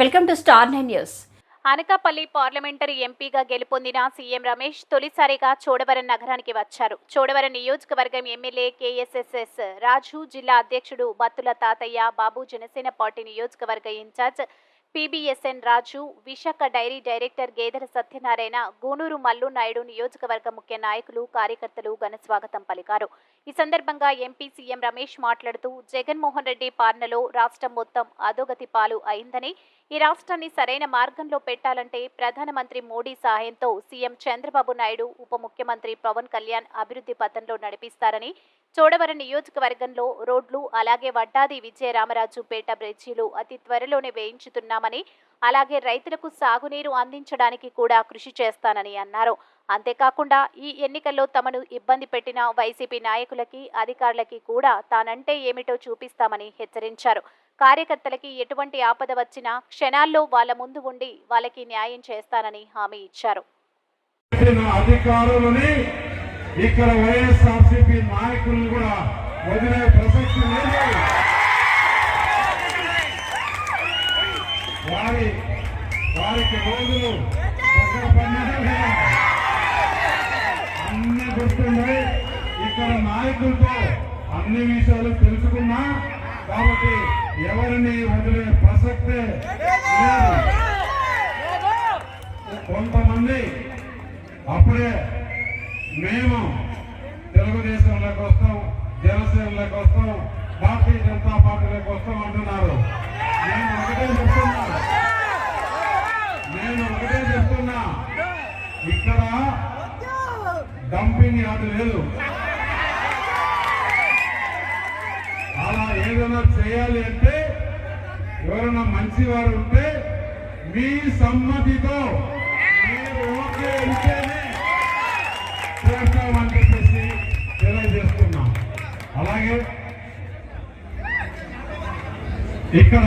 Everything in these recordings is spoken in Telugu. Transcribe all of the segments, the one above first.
Welcome to Star Nine news. Anakapalli parliamentary ఎంపీగా గెలుపొందిన సీఎం రమేష్ తొలిసారిగా చోడవరం నగరానికి వచ్చారు. చోడవరం నియోజకవర్గం ఎమ్మెల్యే కేఎస్ఎస్ఎస్ రాజు జిల్లా అధ్యక్షుడు బత్తుల తాతయ్య బాబు జనసేన పార్టీ నియోజకవర్గ incharge PBSN Raju Visakha dairy director Gedela Satyanarayana Gunuru Mallu Naidu నియోజకవర్గ ముఖ్య నాయకులు కార్యకర్తలు ఘన స్వాగతం పలికారు. ఈ సందర్భంగా ఎంపీ సీఎం రమేష్ మాట్లాడుతూ జగన్మోహన్ రెడ్డి పాలనలో రాష్ట్రం మొత్తం అధోగతి పాలు అయిందని ఈ రాష్ట్రాన్ని సరైన మార్గంలో పెట్టాలంటే ప్రధానమంత్రి మోడీ సహాయంతో సీఎం చంద్రబాబు నాయుడు ఉప ముఖ్యమంత్రి పవన్ కళ్యాణ్ అభివృద్ధి పథంలో నడిపిస్తారని చోడవరం నియోజకవర్గంలో రోడ్లు అలాగే వడ్డాది విజయరామరాజు పేట బ్రిడ్జీలు అతి త్వరలోనే వేయించుతున్నామని అలాగే రైతులకు సాగునీరు అందించడానికి కూడా కృషి చేస్తానని అన్నారు. అంతేకాకుండా ఈ ఎన్నికల్లో తమను ఇబ్బంది పెట్టిన వైసీపీ నాయకులకి అధికారులకి కూడా తానంటే ఏమిటో చూపిస్తామని హెచ్చరించారు. కార్యకర్తలకి ఎటువంటి ఆపద వచ్చినా క్షణాల్లో వాళ్ళ ముందు ఉండి వాళ్ళకి న్యాయం చేస్తానని హామీ ఇచ్చారు. ఇక్కడ వైఎస్ఆర్సీపీ నాయకులను కూడా వదిలే ప్రసక్తి లేదు. వారి వారికి రోజులు అన్ని గుర్తున్నాయి ఇక్కడ నాయకులతో అన్ని విషయాలు తెలుసుకున్నా. కాబట్టి ఎవరిని వదిలే ప్రసక్తే కొంతమంది అప్పుడే మేము తెలుగుదేశంలోకి వస్తాం జనసేనలోకి వస్తాం భారతీయ జనతా పార్టీ ఇక్కడ డంపింగ్ యార్డు లేదు. అలా ఏదైనా చేయాలి అంటే ఎవరైనా మంచి వారు ఉంటే మీ సమ్మతితో మీరు ఓకే ఉంటేనే చేస్తామని చెప్పేసి తెలియజేస్తున్నాం అలాగే ఇక్కడ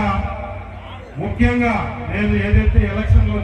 ముఖ్యంగా నేను ఏదైతే ఎలక్షన్లో